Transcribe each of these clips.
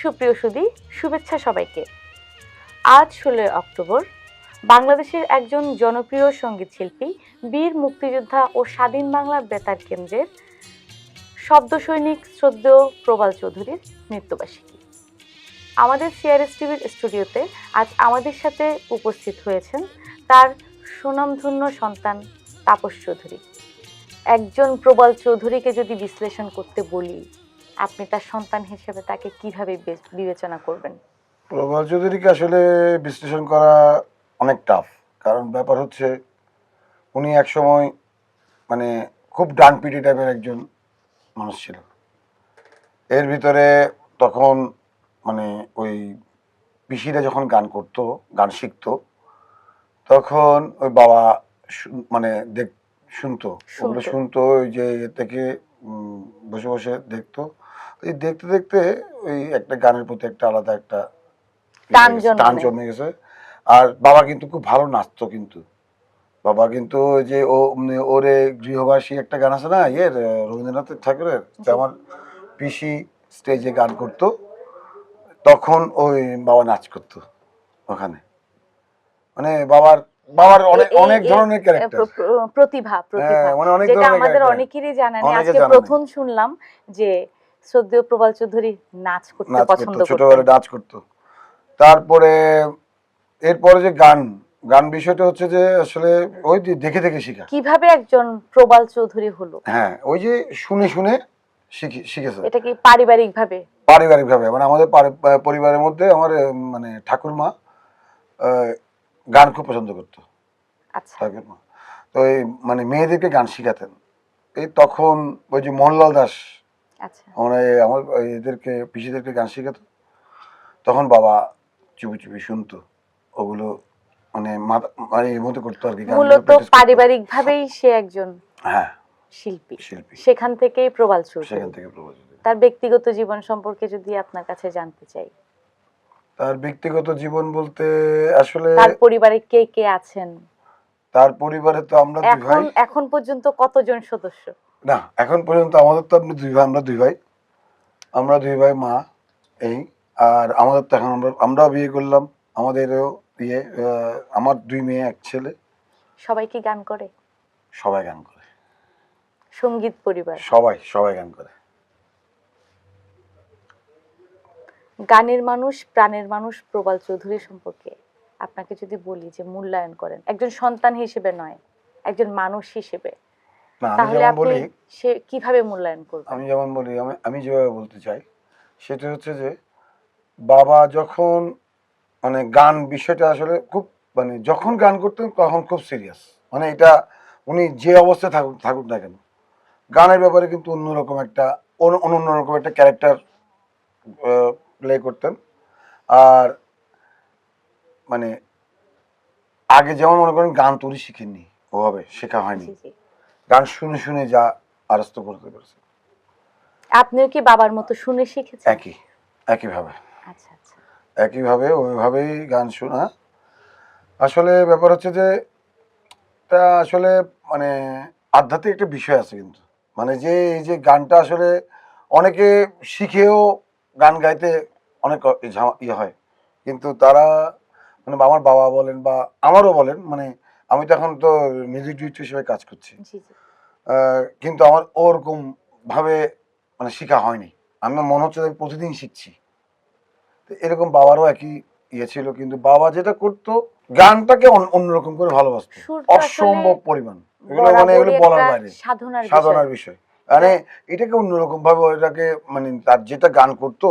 সুপ্রিয় সুদী, শুভেচ্ছা সবাইকে। আজ ষোলোই অক্টোবর, বাংলাদেশের একজন জনপ্রিয় সংগীত শিল্পী বীর মুক্তিযোদ্ধা ও স্বাধীন বাংলা বেতার কেন্দ্রের শব্দ সৈনিক শ্রদ্ধেয় প্রবাল চৌধুরীর মৃত্যুবার্ষিকী। আমাদের সিআরএস টিভির স্টুডিওতে আজ আমাদের সাথে উপস্থিত হয়েছেন তার সুনামধন্য সন্তান তাপস চৌধুরী। একজন প্রবাল চৌধুরীকে যদি বিশ্লেষণ করতে বলি আপনি তার সন্তান হিসেবে তাকে কীভাবে বিবেচনা করবেন? প্রভাত চৌধুরীকে আসলে বিশ্লেষণ করা অনেক টাফ কারণ ব্যাপার হচ্ছে উনি একসময় মানে খুব ডানপিটি টাইপের একজন মানুষ ছিল এর ভিতরে তখন মানে ওই পিসিরা যখন গান করতো গান শিখতো তখন ওই বাবা মানে দেখ শুনতো। ওগুলো শুনতো। ওই যে থেকে বসে বসে দেখতো। ওই দেখতে দেখতে ওই একটা গানের প্রতি একটা আলাদা একটা টান ইয়ে টান। জমে গেছে। আর বাবা কিন্তু খুব ভালো নাচতো কিন্তু। বাবা কিন্তু যে ও ওরে গৃহবাসী একটা গান আছে না আহ, রবীন্দ্রনাথ ঠাকুরের। আমার পিসি স্টেজে গান করতো তখন ওই বাবা নাচ করতো ওখানে। মানে বাবার বাবার অনেক অনেক ধরনের ক্যারেক্টার প্র- প্র- প্রতিভা প্রতিভা হ্যাঁ মানে অনেক ধরনের আমাদের অনেকেরই জানা নেই। আজকে প্রথম শুনলাম যে শ্রদ্ধেয় প্রবাল চৌধুরী নাচ করতে পছন্দ করতো করতেন। ছোটবেলায় নাচ করতো। তারপরে এরপরে যে গান গান বিষয়টা হচ্ছে যে আসলে ওই দেখে দেখে শেখা। কীভাবে একজন প্রবাল চৌধুরী হলো? হ্যাঁ ওই যে শুনে শুনে শিখেছে। এটা কি পারিবারিক ভাবে পারিবারিক ভাবে মানে আমাদের পরিবারের মধ্যে আমার মানে ঠাকুরমা গান খুব পছন্দ করতো। আচ্ছা। ঠাকুরমা। তো এই মানে মেয়েদেরকে গান শিখাতেন। এই তখন ওই যে মোহনলাল দাস আমরা আমার এদেরকে পিসিদেরকে গান শেখাতো। তখন বাবা চুপি চুপি শুনতো। ওগুলো মানে মানে এর করতো আর কি মূলত পারিবারিক ভাবেই সে একজন হ্যাঁ। শিল্পী। সেখান থেকেই প্রবাল চৌধুরী সেখান থেকে প্রভাবিত তার ব্যক্তিগত জীবন সম্পর্কে যদি আপনার কাছে জানতে চাই। তার ব্যক্তিগত জীবন বলতে আসলে তার পরিবারে কে কে আছেন? তার পরিবারে তো আমরা এখন এখন পর্যন্ত কতজন সদস্য? না এখন পর্যন্ত আমাদের তো আপনি দুই ভাই আমরা দুই ভাই। আমরা দুই ভাই মা এই আর আমাদের তো এখন আমরা আমরাও বিয়ে করলাম। আমাদেরও আহ, আমার দুই মেয়ে এক ছেলে। সবাই কি গান করে? সবাই গান করে। সংগীত পরিবার? সবাই সবাই গান করে। গানের মানুষ প্রাণের মানুষ প্রবাল চৌধুরী সম্পর্কে আপনাকে যদি বলি যে মূল্যায়ন করেন একজন সন্তান হিসেবে নয় একজন মানুষ হিসেবে না আমি তাহলে যেমন আপনি বলি সে কীভাবে মূল্যায়ন করবেন? আমি যেমন বলি আমি আমি যেভাবে বলতে চাই সেটা হচ্ছে যে বাবা যখন মানে গান বিষয়টা আসলে খুব মানে যখন গান করতেন তখন খুব সিরিয়াস মানে এটা উনি যে অবস্থায় থাকুক থাকুক না কেন গানের ব্যাপারে কিন্তু অন্যরকম একটা অন্য- অন্যরকম একটা ক্যারেক্টার প্লে করতেন। আর মানে আগে যেমন মনে করেন গান তো উনি শিখেননি ওভাবে শেখা হয়নি। জি জি। গান শুনে শুনে যা আরস্ত করতে পেরেছে। আপনিও কি বাবার মতো শুনে শিখেছেন একই একইভাবে। আচ্ছা আচ্ছা। একইভাবে ওইভাবেই গান শোনা। আসলে ব্যাপার হচ্ছে যে তা আসলে মানে আধ্যাত্মিক একটা বিষয় আছে কিন্তু। মানে যে এই যে গানটা আসলে অনেকে শিখেও গান গাইতে অনেক ইয়ে হয়। কিন্তু তারা মানে আমার বাবা বলেন বা আমারও বলেন মানে আমি তো এখন তো মিউজিক ডিরেক্টর হিসেবে কাজ করছি। কিন্তু আমার ওরকম ভাবে মানে শেখা হয়নি। আমার মনে হচ্ছে আমি প্রতিদিন শিখছি। তো এরকম বাবারও একই ইয়ে ছিল কিন্তু বাবা যেটা করতো গানটাকে অন্যরকম করে ভালোবাসতো। অসম্ভব পরিমাণ। এগুলো মানে এগুলো বলার বাইরে। সাধনার বিষয়। মানে এটাকে অন্যরকম ভাবে ওইটাকে মানে তার যেটা গান করতো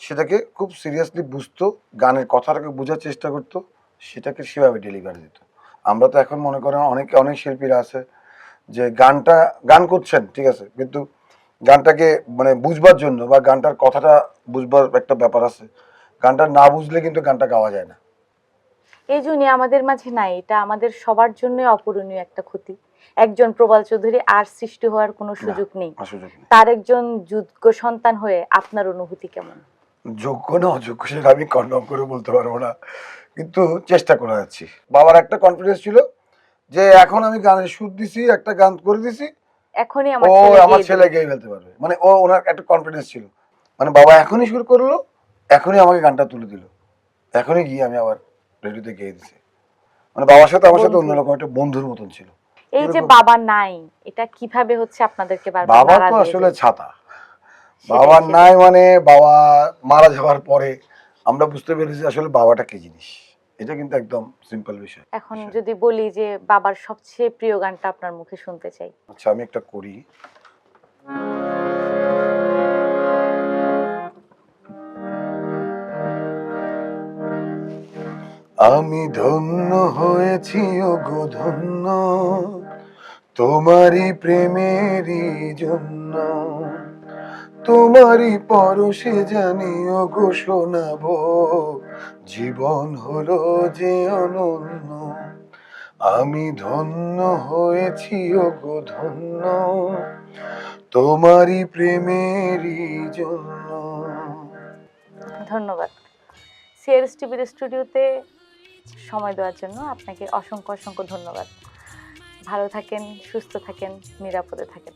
সেটাকে খুব সিরিয়াসলি বুঝতো গানের কথাটাকে বোঝার চেষ্টা করতো সেটাকে সেভাবে ডেলিভারি দিত। আমরা তো এখন মনে করেন অনেক অনেক শিল্পীরা আছে যে গানটা গান করছেন ঠিক আছে? কিন্তু গানটাকে মানে বুঝবার জন্য বা গানটার কথাটা বুঝবার একটা ব্যাপার আছে। গানটা না বুঝলে কিন্তু গানটা গাওয়া যায় না। এই জন্য আমাদের মাঝে নাই এটা আমাদের সবার জন্য অপূরণীয় একটা ক্ষতি। একজন প্রবাল চৌধুরী আর সৃষ্টি হওয়ার কোনো সুযোগ নেই। তার একজন যোগ্য সন্তান হয়ে আপনার অনুভূতি কেমন? যোগ্য না অযোগ্য সেটা আমি কনফার্ম করে বলতে পারব না। কিন্তু চেষ্টা করে যাচ্ছি। বাবার একটা কনফিডেন্স ছিল যে এখন আমি গানের সুর দিছি একটা গান করে দিছি। এখনই আমার ও আমার ছেলে। গেয়ে ফেলতে পারবে। মানে ও ওনার একটা কনফিডেন্স ছিল। মানে বাবা এখনই শুরু করল এখনই আমাকে গানটা তুলে দিল। এখনই গিয়ে আমি আবার রেডিওতে গেয়ে দিছি। মানে বাবার সাথে আমার সাথে। অন্যরকম একটা বন্ধুর মতন ছিল। এই যে বাবা নাই এটা কীভাবে হচ্ছে আপনাদেরকে বারবার বাবা তো আসলে ছাতা। বাবার নাই মানে বাবা মারা যাওয়ার পরে আমরা বুঝতে পেরেছি আসলে বাবাটা কি জিনিস। এটা কিন্তু একদম সিম্পল বিষয়। এখন যদি বলি যে বাবার সবচেয়ে প্রিয় গানটা আপনার মুখে শুনতে চাই। আচ্ছা আমি একটা করি। আমি ধন্য হয়েছি ও গো ধন্য তোমারই প্রেমেরই জন্য। তোমারই পরশে জানি ও শোনাবো জীবন হলো যে অনন্য, আমি ধন্য হয়েছি ও গো ধন্য। তোমারই প্রেমেরই জন্য। ধন্যবাদ। সিআরএস টিভির স্টুডিওতে সময় দেওয়ার জন্য আপনাকে অসংখ্য অসংখ্য ধন্যবাদ। ভালো থাকেন, সুস্থ থাকেন, নিরাপদে থাকেন।